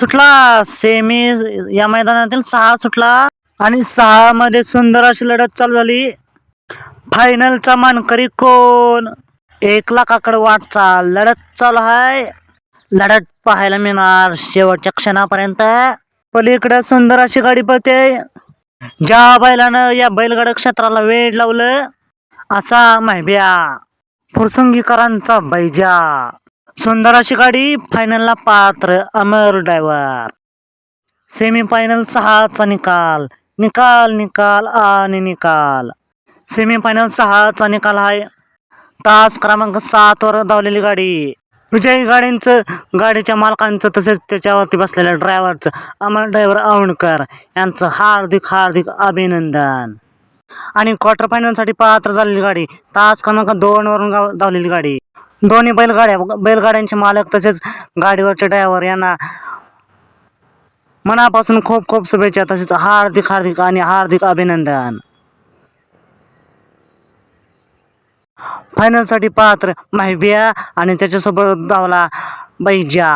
सुटला. सेमी या मैदानातील सहा सुटला आणि सहा मध्ये सुंदर अशी लढत चालू झाली. फायनलचा मानकरी कोण? एक लाखाकडे वाटचा. लढत चालू आहे लढत पाहायला मिळणार शेवटच्या क्षणापर्यंत. पलीकडे सुंदर अशी गाडी पळते. ज्या बैलानं या बैलगाडा क्षेत्राला वेळ लावलं असा माहिब्या फुरसंगीकरांचा बैजा. सुंदर अशी गाडी फायनलला पात्र अमर ड्रायव्हर सेमी फायनल सहाचा निकाल. निकाल निकाल आणि निकाल. सेमी फायनल सहाचा निकाल आहे तास क्रमांक सात वर धावलेली गाडी. विजयी गाडींचं गाडीच्या मालकांचं तसेच त्याच्यावरती बसलेल्या ड्रायव्हरचं अमर ड्रायव्हर औंडकर यांचं हार्दिक हार्दिक अभिनंदन. आणि क्वार्टर फायनलसाठी पात्र झालेली गाडी तास क्रमांक दोन वरून गाव धावलेली गाडी. दोन्ही बैलगाड्या बैलगाड्यांचे मालक तसेच गाडीवरचे ड्रायव्हर यांना मनापासून खूप खूप शुभेच्छा तसेच हार्दिक हार्दिक आणि हार्दिक अभिनंदन. फायनलसाठी पात्र माहिबिया आणि त्याच्यासोबत धावला बैजा.